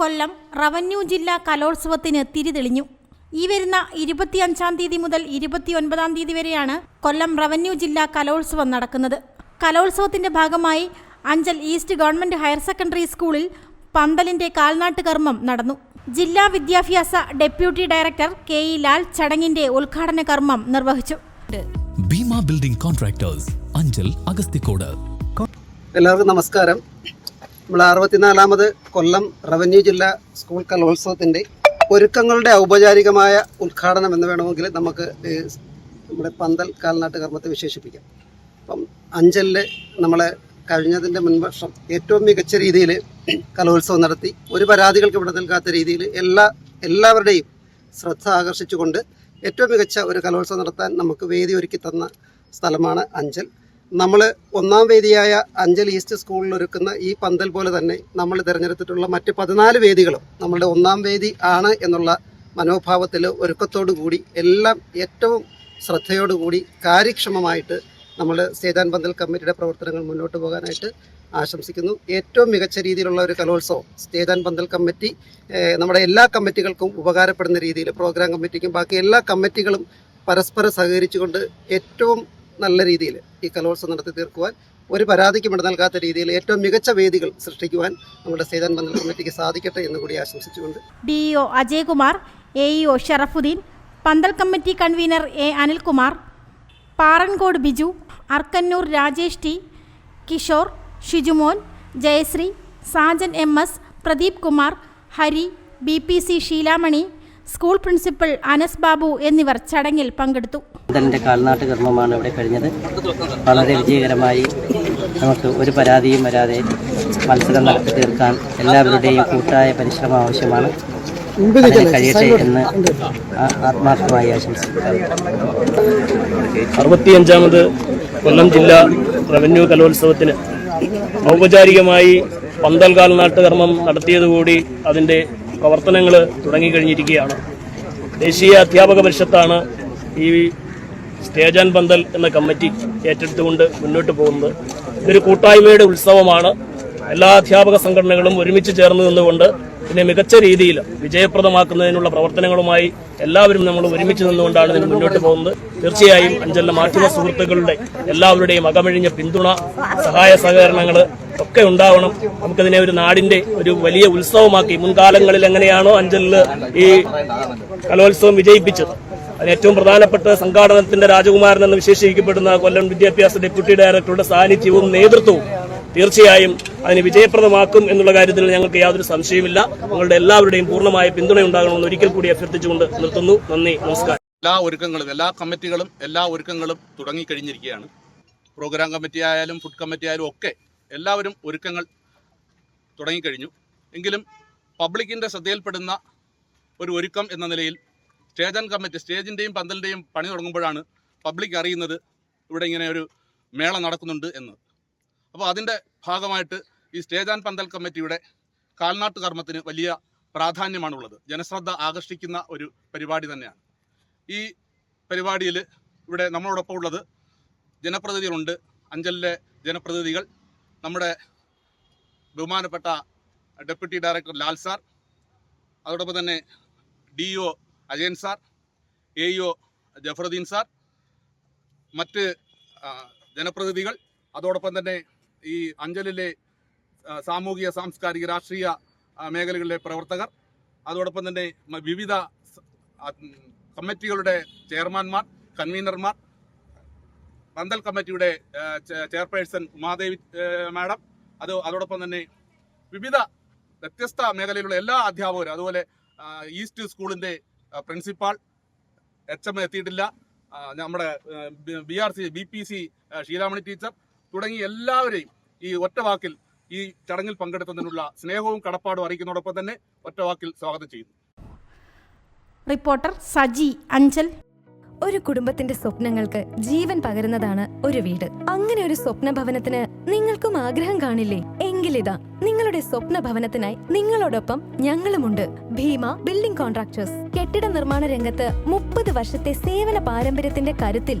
കൊല്ലം revenue ജില്ലാ കലോത്സവത്തിന് തിരിതെളിഞ്ഞു. ഈ വരുന്ന ഇരുപത്തിയഞ്ചാം തീയതി മുതൽ ഇരുപത്തിയൊൻപതാം തീയതി വരെയാണ് കൊല്ലം റവന്യൂ ജില്ലാ കലോത്സവം നടക്കുന്നത്. കലോത്സവത്തിന്റെ ഭാഗമായി Anchal east government higher secondary സ്കൂളിൽ പന്തലിന്റെ കാൽനാട്ട് കർമ്മം നടന്നു. ജില്ലാ വിദ്യാഭ്യാസ deputy director K E Lal ചടങ്ങിന്റെ ഉദ്ഘാടന കർമ്മം നിർവഹിച്ചു. Bhima building contractors Anchal Agasthikode. എല്ലാവർക്കും നമസ്കാരം. നമ്മൾ അറുപത്തിനാലാമത് കൊല്ലം റവന്യൂ ജില്ലാ സ്കൂൾ കലോത്സവത്തിന്റെ ഒരുക്കങ്ങളുടെ ഔപചാരികമായ ഉദ്ഘാടനം എന്ന് വേണമെങ്കിൽ നമുക്ക് നമ്മുടെ പന്തൽ കാൽനാട്ട് കർമ്മത്തെ വിശേഷിപ്പിക്കാം. അപ്പം അഞ്ചലിൽ നമ്മളെ കഴിഞ്ഞതിന്റെ മുൻവർഷം ഏറ്റവും മികച്ച രീതിയിൽ കലോത്സവം നടത്തി ഒരു പരാതികൾക്ക് ഇവിടെ നൽകാത്ത രീതിയിൽ എല്ലാ എല്ലാവരുടെയും ശ്രദ്ധ ആകർഷിച്ചുകൊണ്ട് ഏറ്റവും മികച്ച ഒരു കലോത്സവം നടത്താൻ നമുക്ക് വേദി ഒരുക്കി തന്ന സ്ഥലമാണ് അഞ്ചൽ. നമ്മൾ ഒന്നാം വേദിയായ അഞ്ചൽ ഈസ്റ്റ് സ്കൂളിൽ ഒരുക്കുന്ന ഈ പന്തൽ പോലെ തന്നെ നമ്മൾ തിരഞ്ഞെടുത്തിട്ടുള്ള മറ്റ് പതിനാല് വേദികളും നമ്മളുടെ ഒന്നാം വേദി ആണ് എന്നുള്ള മനോഭാവത്തിൽ കൂടി എല്ലാം ഏറ്റവും ശ്രദ്ധയോടുകൂടി കാര്യക്ഷമമായിട്ട് നമ്മൾ സേതാൻ പന്തൽ കമ്മിറ്റിയുടെ പ്രവർത്തനങ്ങൾ മുന്നോട്ട് പോകാനായിട്ട് ആശംസിക്കുന്നു. ഏറ്റവും മികച്ച രീതിയിലുള്ള ഒരു കലോത്സവം സേതാൻ പന്തൽ കമ്മിറ്റി നമ്മുടെ എല്ലാ കമ്മിറ്റികൾക്കും ഉപകാരപ്പെടുന്ന രീതിയിൽ പ്രോഗ്രാം കമ്മിറ്റിക്കും ബാക്കി എല്ലാ കമ്മിറ്റികളും പരസ്പരം സഹകരിച്ചുകൊണ്ട് ഏറ്റവും നല്ല രീതിയിൽ ഈ കലോത്സവം നടത്തി തീർക്കുവാൻ ഒരു പരാതിക്കും ഇട നൽകാത്ത രീതിയിൽ ഏറ്റവും മികച്ച വേദികൾ സൃഷ്ടിക്കുവാൻ നമ്മുടെ സേതാൻ പന്തൽ കമ്മിറ്റിക്ക് സാധിക്കട്ടെ എന്ന് കൂടി ആശംസിച്ചുകൊണ്ട്. D E O Ajaykumar A E O Sharafuddin പന്തൽ committee convener A Anilkumar Parankode Biju Arkannoor Rajesh T Kishore Shijumon Jayasree Sajan M S Pradeep Kumar Hari B P C Sheelamani school principal Anas Babu എന്നിവർ ചടങ്ങിൽ പങ്കെടുത്തു. തന്റെ കാൽനാട്ട് കർമ്മമാണ് ഇവിടെ കഴിഞ്ഞത്. വളരെ വിജയകരമായി നമുക്ക് ഒരു പരാതിയും വരാതെ മത്സരം നടത്തി തീർക്കാൻ എല്ലാവരുടെയും കൂട്ടായ പരിശ്രമം ആവശ്യമാണ്. കഴിയട്ടെ എന്ന് ആത്മാർത്ഥമായി ആശംസിക്കുന്നു. അറുപത്തിയഞ്ചാമത് കൊല്ലം ജില്ലാ റവന്യൂ കലോത്സവത്തിന് ഔപചാരികമായി പന്തൽ കാൽനാട്ട് കർമ്മം നടത്തിയതുകൂടി അതിന്റെ പ്രവർത്തനങ്ങൾ തുടങ്ങിക്കഴിഞ്ഞിരിക്കുകയാണ്. ദേശീയ അധ്യാപക പരിഷത്താണ് ഈ സ്റ്റേജ് ആൻഡ് പന്തൽ എന്ന കമ്മിറ്റി ഏറ്റെടുത്തുകൊണ്ട് മുന്നോട്ട് പോകുന്നത്. ഇതൊരു കൂട്ടായ്മയുടെ ഉത്സവമാണ്. എല്ലാ അധ്യാപക സംഘടനകളും ഒരുമിച്ച് ചേർന്ന് നിന്നുകൊണ്ട് ഇതിനെ മികച്ച രീതിയിൽ വിജയപ്രദമാക്കുന്നതിനുള്ള പ്രവർത്തനങ്ങളുമായി എല്ലാവരും നമ്മൾ ഒരുമിച്ച് നിന്നുകൊണ്ടാണ് ഇതിന് മുന്നോട്ട് പോകുന്നത്. തീർച്ചയായും അഞ്ചലിലെ മാധ്യമ സുഹൃത്തുക്കളുടെ എല്ലാവരുടെയും അകമഴിഞ്ഞ പിന്തുണ സഹായ സഹകരണങ്ങൾ ഒക്കെ ഉണ്ടാവണം. നമുക്കതിനെ ഒരു നാടിന്റെ ഒരു വലിയ ഉത്സവമാക്കി. മുൻകാലങ്ങളിൽ എങ്ങനെയാണോ അഞ്ചലിൽ ഈ കലോത്സവം വിജയിപ്പിച്ചത്. അതിന് ഏറ്റവും പ്രധാനപ്പെട്ട സംഘാടനത്തിന്റെ രാജകുമാരൻ എന്ന് വിശേഷിക്കപ്പെടുന്ന കൊല്ലം വിദ്യാഭ്യാസ ഡെപ്യൂട്ടി ഡയറക്ടറുടെ സാന്നിധ്യവും നേതൃത്വവും തീർച്ചയായും അതിനെ വിജയപ്രദമാക്കും എന്നുള്ള കാര്യത്തിൽ ഞങ്ങൾക്ക് യാതൊരു സംശയമില്ല നിങ്ങളുടെ എല്ലാവരുടെയും പൂർണമായ പിന്തുണ ഉണ്ടാകണമെന്ന് ഒരിക്കൽ കൂടി അഭ്യർത്ഥിച്ചുകൊണ്ട് നിർത്തുന്നു. നന്ദി നമസ്കാരം. എല്ലാ ഒരുക്കങ്ങളും എല്ലാ കമ്മിറ്റികളും എല്ലാ ഒരുക്കങ്ങളും തുടങ്ങിക്കഴിഞ്ഞിരിക്കുകയാണ്. പ്രോഗ്രാം കമ്മിറ്റി ആയാലും ഫുഡ് കമ്മിറ്റി ആയാലും ഒക്കെ എല്ലാവരും ഒരുക്കങ്ങൾ തുടങ്ങിക്കഴിഞ്ഞു. എങ്കിലും പബ്ലിക്കിന്റെ ശ്രദ്ധയിൽപ്പെടുന്ന ഒരു ഒരുക്കം എന്ന നിലയിൽ സ്റ്റേജ് ആൻഡ് കമ്മിറ്റി സ്റ്റേജിന്റെയും പന്തലിന്റെയും പണി തുടങ്ങുമ്പോഴാണ് പബ്ലിക് അറിയുന്നത് ഇവിടെ ഇങ്ങനെ ഒരു മേള നടക്കുന്നുണ്ട് എന്ന്. അപ്പോൾ അതിന്റെ ഭാഗമായിട്ട് ഈ സ്റ്റേജ് ആൻഡ് പന്തൽ കമ്മിറ്റിയുടെ കാൽനാട്ട് കർമ്മത്തിന് വലിയ പ്രാധാന്യമാണുള്ളത്. ജനശ്രദ്ധ ആകർഷിക്കുന്ന ഒരു പരിപാടി തന്നെയാണ്. ഈ പരിപാടിയിൽ ഇവിടെ നമ്മളോടൊപ്പം ഉള്ളത് ജനപ്രതിനിധികളുണ്ട്. അഞ്ചലിലെ ജനപ്രതിനിധികൾ നമ്മുടെ ബഹുമാനപ്പെട്ട ഡെപ്യൂട്ടി ഡയറക്ടർ ലാൽ സാർ അതോടൊപ്പം തന്നെ D O Ajayan sir A O Jafaruddin sir മറ്റ് ജനപ്രതിനിധികൾ അതോടൊപ്പം തന്നെ ഈ അഞ്ചലിലെ സാമൂഹിക സാംസ്കാരിക രാഷ്ട്രീയ മേഖലകളിലെ പ്രവർത്തകർ അതോടൊപ്പം തന്നെ വിവിധ കമ്മിറ്റികളുടെ ചെയർമാൻമാർ കൺവീനർമാർ പന്തൽ കമ്മിറ്റിയുടെ ചെയർപേഴ്സൺ ഉമാദേവി മാഡം അത് അതോടൊപ്പം തന്നെ വിവിധ വ്യത്യസ്ത മേഖലയിലുള്ള എല്ലാ അധ്യാപകരും അതുപോലെ ഈസ്റ്റ് സ്കൂളിന്റെ പ്രിൻസിപ്പാൾ എച്ച് എം എത്തിയിട്ടില്ല നമ്മുടെ B R C B P C Sheelamani teacher തുടങ്ങി എല്ലാവരെയും ഈ ഒറ്റ വാക്കിൽ ഈ ചടങ്ങിൽ പങ്കെടുത്തതിനുള്ള സ്നേഹവും കടപ്പാടും അറിയിക്കുന്നതോടൊപ്പം തന്നെ ഒറ്റ വാക്കിൽ സ്വാഗതം ചെയ്യുന്നു. റിപ്പോർട്ടർ സജി അഞ്ചൽ. ഒരു കുടുംബത്തിന്റെ സ്വപ്നങ്ങൾക്ക് ജീവൻ പകരുന്നതാണ് ഒരു വീട്. അങ്ങനെ ഒരു സ്വപ്ന ഭവനത്തിന് നിങ്ങൾക്കും ആഗ്രഹം കാണില്ലേ? എങ്കിലിതാ നിങ്ങളുടെ സ്വപ്ന ഭവനത്തിനായി നിങ്ങളോടൊപ്പം ഞങ്ങളുമുണ്ട്. Bhima building contractors. കെട്ടിട നിർമ്മാണ രംഗത്ത് മുപ്പത് വർഷത്തെ സേവന പാരമ്പര്യത്തിന്റെ കരുത്തിൽ